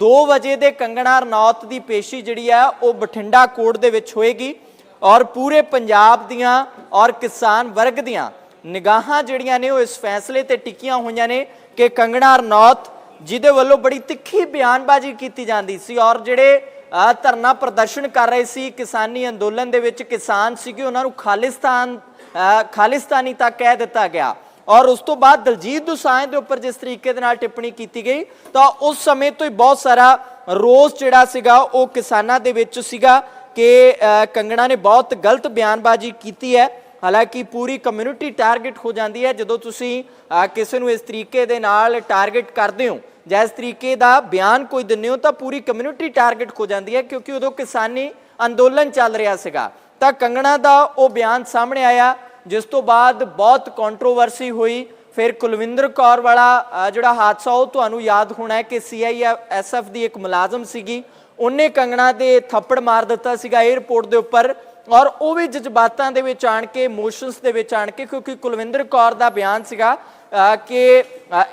2 ਵਜੇ ਦੇ ਕੰਗਣਾ ਰਣੌਤ ਦੀ ਪੇਸ਼ੀ ਜਿਹੜੀ ਆ ਉਹ ਬਠਿੰਡਾ ਕੋਰਟ ਦੇ ਵਿੱਚ ਹੋਏਗੀ ਔਰ ਪੂਰੇ ਪੰਜਾਬ ਦੀਆਂ ਔਰ ਕਿਸਾਨ ਵਰਗ ਦੀਆਂ ਨਿਗਾਹਾਂ ਜਿਹੜੀਆਂ ਨੇ, ਉਹ ਇਸ ਫੈਸਲੇ ਤੇ ਟਿਕੀਆਂ ਹੋਈਆਂ ਨੇ ਕਿ ਕੰਗਣਾ ਰਣੌਤ ਜਿਹਦੇ ਵੱਲੋਂ ਬੜੀ ਤਿੱਖੀ ਬਿਆਨਬਾਜ਼ੀ ਕੀਤੀ ਜਾਂਦੀ ਸੀ ਔਰ ਜਿਹੜੇ ਧਰਨਾ ਪ੍ਰਦਰਸ਼ਨ ਕਰ ਰਹੇ ਸੀ, ਕਿਸਾਨੀ ਅੰਦੋਲਨ ਦੇ ਵਿੱਚ ਕਿਸਾਨ ਸੀਗੇ, ਉਹਨਾਂ ਨੂੰ ਖਾਲਿਸਤਾਨ ਖਾਲਿਸਤਾਨੀ ਤੱਕ ਕਹਿ ਦਿੱਤਾ ਗਿਆ। ਔਰ ਉਸ ਤੋਂ ਬਾਅਦ ਦਲਜੀਤ ਦੋਸਾਂਝ ਦੇ ਉੱਪਰ ਜਿਸ ਤਰੀਕੇ ਦੇ ਨਾਲ ਟਿੱਪਣੀ ਕੀਤੀ ਗਈ, ਤਾਂ ਉਸ ਸਮੇਂ ਤੋਂ ਹੀ ਬਹੁਤ ਸਾਰਾ ਰੋਸ ਜਿਹੜਾ ਸੀਗਾ, ਉਹ ਕਿਸਾਨਾਂ ਦੇ ਵਿੱਚ ਸੀਗਾ ਕਿ ਕੰਗਣਾ ਨੇ ਬਹੁਤ ਗਲਤ ਬਿਆਨਬਾਜ਼ੀ ਕੀਤੀ ਹੈ। ਹਾਲਾਂਕਿ ਪੂਰੀ ਕਮਿਊਨਿਟੀ ਟਾਰਗੇਟ ਹੋ ਜਾਂਦੀ ਹੈ, ਜਦੋਂ ਤੁਸੀਂ ਕਿਸੇ ਨੂੰ ਇਸ ਤਰੀਕੇ ਦੇ ਨਾਲ ਟਾਰਗੇਟ ਕਰਦੇ ਹੋ, ਜਾਂ ਇਸ ਤਰੀਕੇ ਦਾ ਬਿਆਨ ਕੋਈ ਦਿੰਦੇ ਹੋ, ਤਾਂ ਪੂਰੀ ਕਮਿਊਨਿਟੀ ਟਾਰਗੇਟ ਹੋ ਜਾਂਦੀ ਹੈ, ਕਿਉਂਕਿ ਉਦੋਂ ਕਿਸਾਨੀ ਅੰਦੋਲਨ ਚੱਲ ਰਿਹਾ ਸੀਗਾ। ਤਾਂ ਕੰਗਣਾ ਦਾ ਉਹ ਬਿਆਨ ਸਾਹਮਣੇ ਆਇਆ ਜਿਸ ਤੋਂ ਬਾਅਦ ਬਹੁਤ ਕੰਟਰੋਵਰਸੀ ਹੋਈ। ਫਿਰ ਕੁਲਵਿੰਦਰ ਕੌਰ ਵਾਲਾ ਜਿਹੜਾ ਹਾਦਸਾ, ਉਹ ਤੁਹਾਨੂੰ ਯਾਦ ਹੋਣਾ ਹੈ ਕਿ ਸੀਆਈਐਸਐਫ ਦੀ ਇੱਕ ਮੁਲਾਜ਼ਮ ਸੀਗੀ। ਉਹਨੇ ਕੰਗਣਾ ਦੇ ਥੱਪੜ ਮਾਰ ਦਿੱਤਾ ਸੀਗਾ 에ਅਰਪੋਰਟ ਦੇ ਉੱਪਰ ਔਰ ਉਹ ਵੀ ਜਜ਼ਬਾਤਾਂ ਦੇ ਵਿੱਚ ਆਣ ਕੇ ਇਮੋਸ਼ਨਸ ਦੇ ਵਿੱਚ ਆਣ ਕੇ, ਕਿਉਂਕਿ ਕੁਲਵਿੰਦਰ ਕੌਰ ਦਾ ਬਿਆਨ ਸੀਗਾ ਕਿ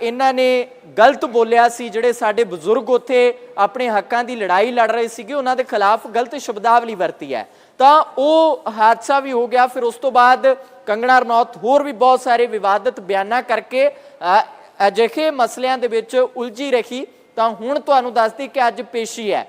ਇਹਨਾਂ ਨੇ ਗਲਤ ਬੋਲਿਆ ਸੀ, ਜਿਹੜੇ ਸਾਡੇ ਬਜ਼ੁਰਗ ਉੱਥੇ ਆਪਣੇ ਹੱਕਾਂ ਦੀ ਲੜਾਈ ਲੜ ਰਹੇ ਸੀਗੇ, ਉਹਨਾਂ ਦੇ ਖਿਲਾਫ ਗਲਤ ਸ਼ਬਦਾਵਲੀ ਵਰਤੀ ਹੈ। ਤਾਂ ਉਹ ਹਾਦਸਾ ਵੀ ਹੋ ਗਿਆ, ਫਿਰ ਉਸ ਤੋਂ ਬਾਅਦ ਕੰਗਣਾ ਰਣੌਤ ਹੋਰ ਵੀ ਬਹੁਤ ਸਾਰੇ ਵਿਵਾਦਤ ਬਿਆਨਾਂ ਕਰਕੇ ਅਜਿਹੇ ਮਸਲਿਆਂ ਦੇ ਵਿੱਚ ਉਲਝੀ ਰਹੀ। ਤਾਂ ਹੁਣ ਤੁਹਾਨੂੰ ਦੱਸਦੀ ਕਿ ਅੱਜ ਪੇਸ਼ੀ ਹੈ।